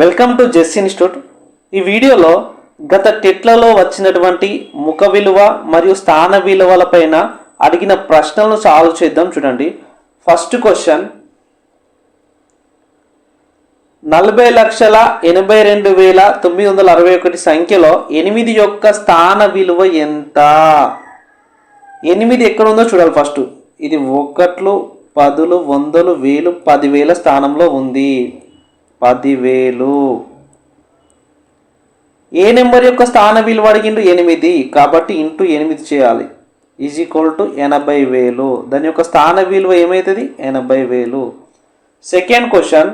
Welcome to జెస్ institute ఈ వీడియోలో గత టెట్లలో వచ్చినటువంటి ముఖ విలువ మరియు స్థాన విలువలపైన అడిగిన ప్రశ్నలను సాల్వ్ చేద్దాం చూడండి. ఫస్ట్ క్వశ్చన్ నలభై లక్షల ఎనభై రెండు వేల తొమ్మిది వందల అరవై ఒకటి సంఖ్యలో ఎనిమిది యొక్క స్థాన విలువ ఎంత? ఎనిమిది ఎక్కడ ఉందో చూడాలి ఫస్ట్ ఇది ఒకట్లు పదులు వందలు వేలు పదివేల స్థానంలో ఉంది. పదివేలు. ఏ నెంబర్ యొక్క స్థాన విలువ అడిగిండు ఎనిమిది. కాబట్టి ఇంటూ ఎనిమిది చేయాలి. ఈజ్ ఈక్వల్ టు ఎనభై వేలు దాని యొక్క స్థాన విలువ ఏమవుతుంది ఎనభై వేలు second question.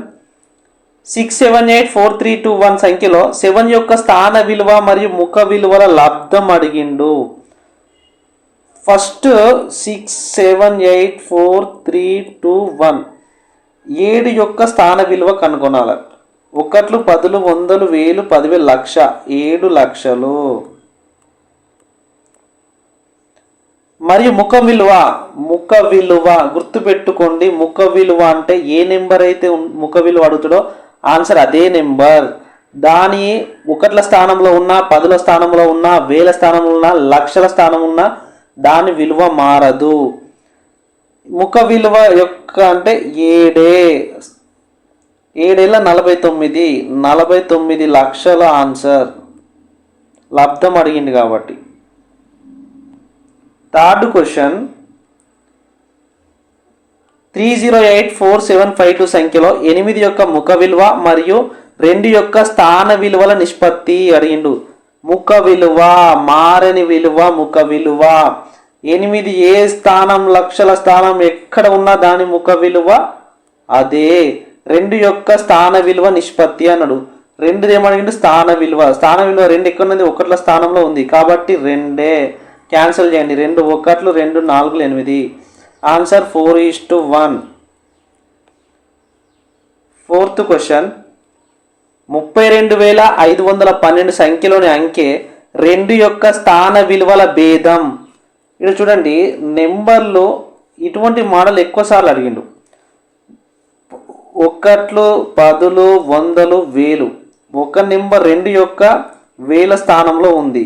Six seven eight four three two one సంఖ్యలో సెవెన్ యొక్క స్థాన విలువ మరియు ముఖ విలువల లబ్ధం అడిగిండు. First six seven eight four three two one. ఏడు యొక్క స్థాన విలువ కనుగొనాలి. ఒకట్లు పదులు వందలు వేలు పదివేలు లక్ష. ఏడు లక్షలు. మరియు ముఖ విలువ. ముఖ విలువ. గుర్తుపెట్టుకోండి ముఖ విలువ అంటే ఏ నెంబర్ అయితే ముఖ విలువ అడుగుతాడో ఆన్సర్ అదే నెంబర్. దాని ఒకట్ల స్థానంలో ఉన్న పదుల స్థానంలో ఉన్న వేల స్థానంలో ఉన్న లక్షల స్థానం ఉన్న దాని విలువ మారదు. ముఖ విలువ యొక్క అంటే ఏడే. ఏడేళ్ళ నలభై తొమ్మిది. నలభై తొమ్మిది లక్షల ఆన్సర్. లబ్ధం అడిగింది కాబట్టి. Third question. Three zero eight four seven five two సంఖ్యలో ఎనిమిది యొక్క ముఖ విలువ మరియు రెండు యొక్క స్థాన విలువల నిష్పత్తి అడిగిండు. ముఖ విలువ మారని విలువ ముఖ విలువ. ఎనిమిది ఏ స్థానం లక్షల స్థానం ఎక్కడ ఉన్నా దాని ముఖ విలువ అదే. రెండు యొక్క స్థాన విలువ నిష్పత్తి అన్నాడు. రెండు ఏమడిగిండు? స్థాన విలువ. స్థాన విలువ రెండు ఎక్కడ ఉంది ఒకట్ల స్థానంలో ఉంది. కాబట్టి రెండే. క్యాన్సిల్ చేయండి. రెండు ఒకట్లు రెండు నాలుగు ఎనిమిది. Answer four is two one. Fourth question. ముప్పై రెండు వేల ఐదు వందల పన్నెండు సంఖ్యలోని అంకె రెండు యొక్క స్థాన విలువల భేదం. ఇక్కడ చూడండి నెంబర్లో ఇటువంటి మోడల్ ఎక్కువసార్లు అడిగిండు. ఒకట్లు పదులు వందలు వేలు. ఒక నెంబర్ రెండు యొక్క వేల స్థానంలో ఉంది.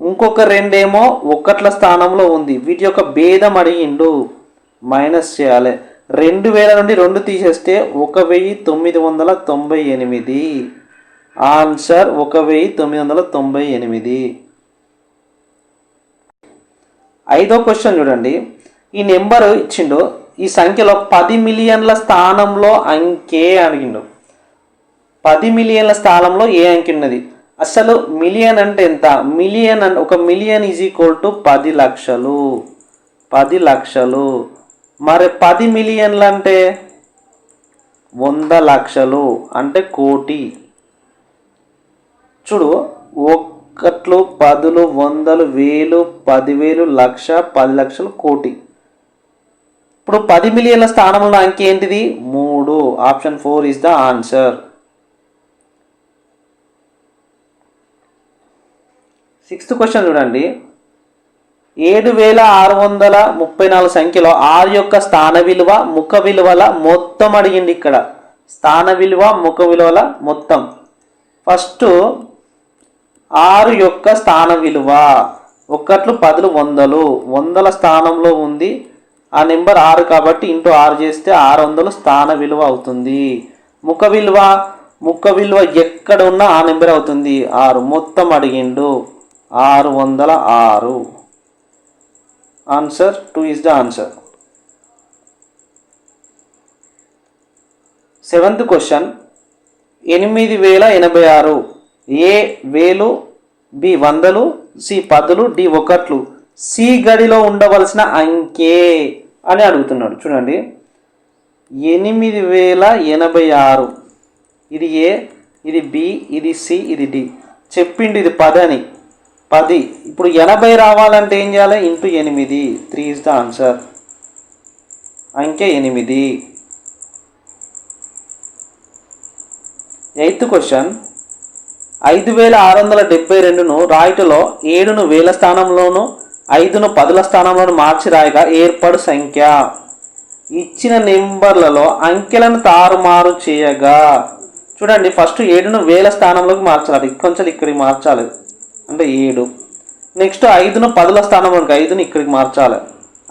ఇంకొక రెండేమో ఒకట్ల స్థానంలో ఉంది. వీటి యొక్క భేదం అడిగిండు. మైనస్ చేయాలి. రెండు వేల నుండి రెండు తీసేస్తే ఒక వెయ్యి తొమ్మిది వందల తొంభై ఎనిమిది. ఆన్సర్ ఒక వెయ్యి తొమ్మిది వందల తొంభై ఎనిమిది. ఐదో క్వశ్చన్ చూడండి. ఈ నెంబర్ ఇచ్చిండు. ఈ సంఖ్యలో పది మిలియన్ల స్థానంలో అంకే అడిగిండు. పది మిలియన్ల స్థానంలో ఏ అంకె ఉన్నది? అసలు మిలియన్ అంటే ఎంత? మిలియన్ అంటే ఒక మిలియన్ ఈజ్ ఈక్వల్ టు పది లక్షలు. పది లక్షలు. మరి పది మిలియన్లు అంటే? వంద లక్షలు. అంటే కోటి. చూడు ఒక్కట్లు పదులు వందలు వేలు పదివేలు లక్ష పది లక్షలు కోటి. ఇప్పుడు పది మిలియన్ల స్థానంలో అంకేంటిది? మూడు. Option four is the answer. Sixth question చూడండి. ఏడు వేల ఆరు వందల ముప్పై నాలుగు సంఖ్యలో ఆరు యొక్క స్థాన విలువ ముఖ విలువల మొత్తం అడిగింది ఇక్కడ. స్థాన విలువ ముఖ విలువల మొత్తం. ఫస్ట్ ఆరు యొక్క స్థాన విలువ. ఒక్కట్లు పదులు వందలు. వందల స్థానంలో ఉంది. ఆ నెంబర్ ఆరు కాబట్టి ఇంటూ ఆరు చేస్తే ఆరు వందలు స్థాన విలువ అవుతుంది. ముఖ విలువ ముఖ విలువ ఎక్కడ ఉన్నా ఆ నెంబర్ అవుతుంది. ఆరు. మొత్తం అడిగిండు. ఆరు వందల ఆరు. Answer two is the answer seventh question ఎనిమిది వేల ఎనభై ఆరు. ఏ వేలు బి వందలు సి పదులు డి ఒకట్లు. సి గడిలో ఉండవలసిన అంకే అని అడుగుతున్నాడు. చూడండి. ఎనిమిది వేల ఎనభై ఆరు. ఇది ఏ? ఇది బి ఇది సి ఇది డి. చెప్పిండు ఇది పదని పది. ఇప్పుడు ఎనభై రావాలంటే ఏం చేయాలి? ఇంటూ ఎనిమిది. Three is the answer. అంకె ఎనిమిది. Eighth question. ఐదు వేల ఆరు వందల డెబ్బై రెండును రాయుటలో ఏడును వేల స్థానంలోను ఐదును పదుల స్థానంలోను మార్చి రాయగా ఏర్పడు సంఖ్య. ఇచ్చిన నెంబర్లలో అంకెలను తారుమారు చేయగా. చూడండి ఫస్ట్ ఏడును వేల స్థానంలోకి మార్చాలి. కొంచెం ఇక్కడికి మార్చాలి. అంటే ఏడు. నెక్స్ట్ ఐదును పదుల స్థానంలోకి ఐదును ఇక్కడికి మార్చాలి.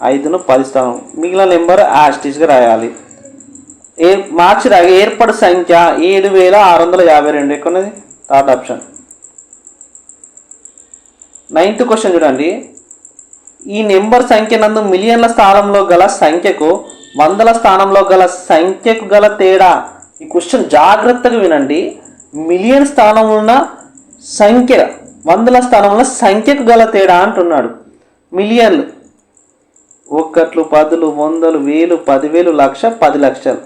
ఐదును పది స్థానం. మిగిలిన నెంబర్ యాస్టిస్గా రాయాలి. ఏ మార్చి రాగా ఏర్పడు సంఖ్య ఏడు వేల ఆరు వందల యాభై రెండు. ఎక్కున్నది థర్డ్ ఆప్షన్ నైన్త్ క్వశ్చన్ చూడండి. ఈ నెంబర్ సంఖ్య నందు మిలియన్ల స్థానంలో గల సంఖ్యకు వందల స్థానంలో గల సంఖ్యకు గల తేడా? ఈ క్వశ్చన్ జాగ్రత్తగా వినండి. మిలియన్ స్థానం ఉన్న సంఖ్య వందల స్థానంలో సంఖ్యకు గల తేడా అంటున్నాడు. మిలియన్లు ఒక్కట్లు పదులు వందలు వేలు పదివేలు లక్ష పది లక్షలు.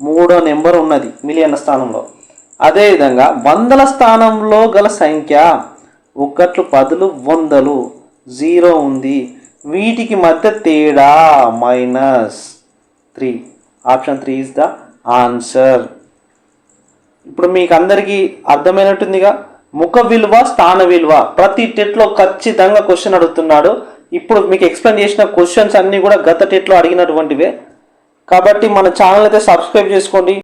మూడో నెంబర్ ఉన్నది మిలియన్ల స్థానంలో. అదేవిధంగా వందల స్థానంలో గల సంఖ్య ఒకట్లు పదులు వందలు జీరో ఉంది. వీటికి మధ్య తేడా minus three. Option three is the answer. ఇప్పుడు మీకు అందరికీ అర్థమైనట్టుందిగా ముఖ విలువ స్థాన విలువ ప్రతి టెట్లో ఖచ్చితంగా క్వశ్చన్ అడుగుతున్నాడు. ఇప్పుడు మీకు ఎక్స్ప్లెయిన్ చేసిన క్వశ్చన్స్ అన్నీ కూడా గత టెట్లో అడిగినటువంటివే. కాబట్టి మన ఛానల్ అయితే సబ్స్క్రైబ్ చేసుకోండి.